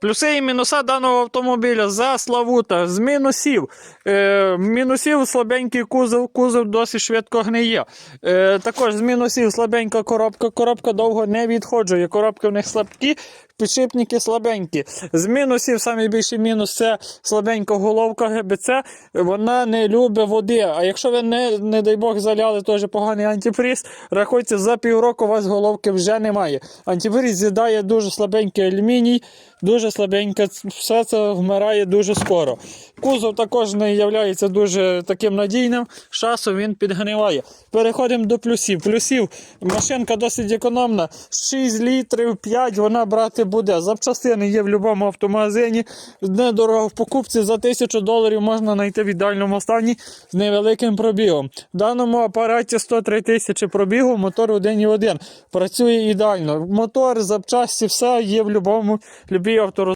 Плюси і мінуса даного автомобіля за Славута. З мінусів. Е, мінусів слабенький кузов, кузов досить швидко гниє. Е, також з мінусів слабенька коробка. Коробка довго не відходжує. Коробки в них слабкі, підшипники слабенькі. З мінусів найбільший мінус це слабенька головка ГБЦ. Вона не любить води. А якщо ви не, не дай Бог заляли теж поганий антифріз, рахуйте, за півроку у вас головки вже немає. Антифріз з'їдає дуже слабенький алюміній, дуже слабеньке, все це вмирає дуже скоро. Кузов також не є дуже таким надійним, часом він підгниває. Переходимо до плюсів. Плюсів машинка досить економна, 6 літрів 5 вона брати буде. Запчастини є в будь-якому автомагазині. Недорого в покупці за 1000 доларів можна знайти в ідеальному стані з невеликим пробігом. В даному апараті 103 тисячі пробігу, мотор 1.1. Працює ідеально. Мотор, запчасті, все є в будь-якому любій авторозі.